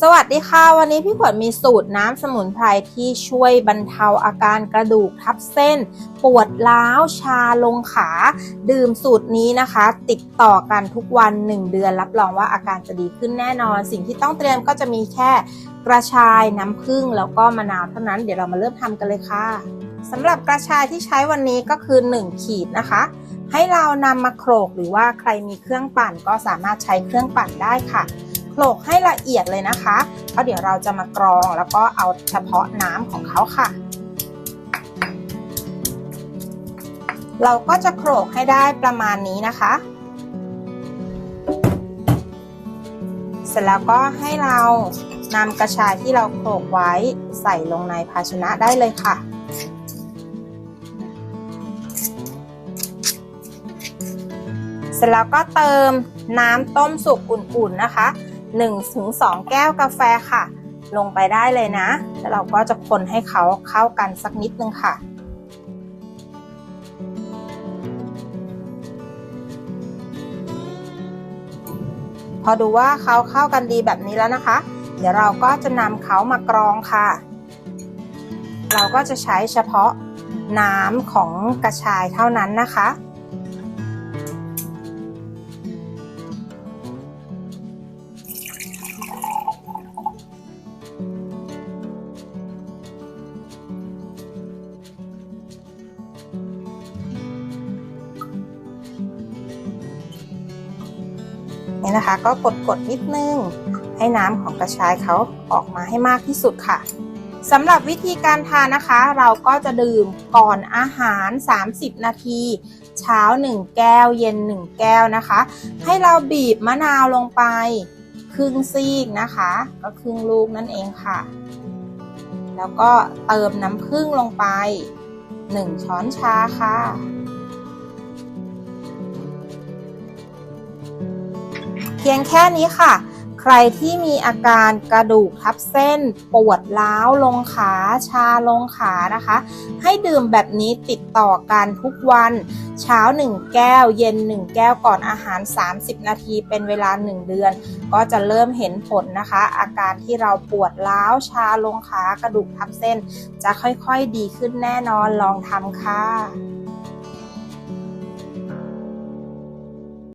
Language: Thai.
สวัสดีค่ะ วันนี้พี่ขวัญมีสูตรน้ำสมุนไพรที่ช่วยบรรเทาอาการกระดูกทับเส้น ปวดร้าวชาลงขา ดื่มสูตรนี้นะคะ ติดต่อกันทุกวัน 1 เดือน รับรองว่าอาการจะดีขึ้นแน่นอน สิ่งที่ต้องเตรียมก็จะมีแค่กระชายน้ำผึ้งแล้วก็มะนาวเท่านั้นเดี๋ยวเรามาเริ่มทำกันเลยค่ะสำหรับกระชายที่ใช้วันนี้ก็คือ 1 ขีดนะคะ ให้เรานำมาโขลกหรือว่าใครมีเครื่องปั่นก็สามารถใช้เครื่องปั่นได้ค่ะ โขลกให้ละเอียดเลยนะคะเพราะเดี๋ยวเราจะมากรองแล้วก็เอาเฉพาะน้ำของเขาค่ะ เราก็จะโขลกให้ได้ประมาณนี้นะคะ เสร็จแล้วก็ให้เรานำกระชายที่เราโขลกไว้ใส่ลงในภาชนะได้เลยค่ะเสร็จแล้วก็เติมน้ำต้มสุกอุ่นๆนะคะ 1-2 แก้วกาแฟค่ะ ลงไปได้เลยนะ แล้วเราก็จะคนให้เขาเข้ากันสักนิดนึงค่ะพอดูว่าเขาเข้ากันดีแบบนี้แล้วนะคะ เดี๋ยวเราก็จะนำเขามากรองค่ะ เราก็จะใช้เฉพาะน้ำของกระชายเท่านั้นนะคะ นี่นะคะ ก็กดกดนิดนึง ให้น้ำของกระชายเขาออกมาให้มากที่สุดค่ะสำหรับวิธีการทานนะคะ เราก็จะดื่มก่อนอาหาร 30 นาที เช้า 1 แก้ว เย็น 1 แก้วนะคะ ให้เราบีบมะนาวลงไป ครึ่งซีกนะคะ ก็ครึ่งลูกนั่นเองค่ะ แล้วก็เติมน้ำผึ้งลงไป 1 ช้อนชาค่ะ พียงแค่นี้ค่ะ ใครที่มีอาการกระดูกทับเส้น ปวดร้าวลงขาชาลงขานะคะ ให้ดื่มแบบนี้ติดต่อกันทุกวัน เช้า 1 แก้ว เย็น 1 แก้วก่อนอาหาร 30 นาทีเป็นเวลา 1 เดือน ก็จะเริ่มเห็นผลนะคะ อาการที่เราปวดร้าวชาลงขากระดูกทับเส้น จะค่อยๆดีขึ้นแน่นอนลองทำค่ะ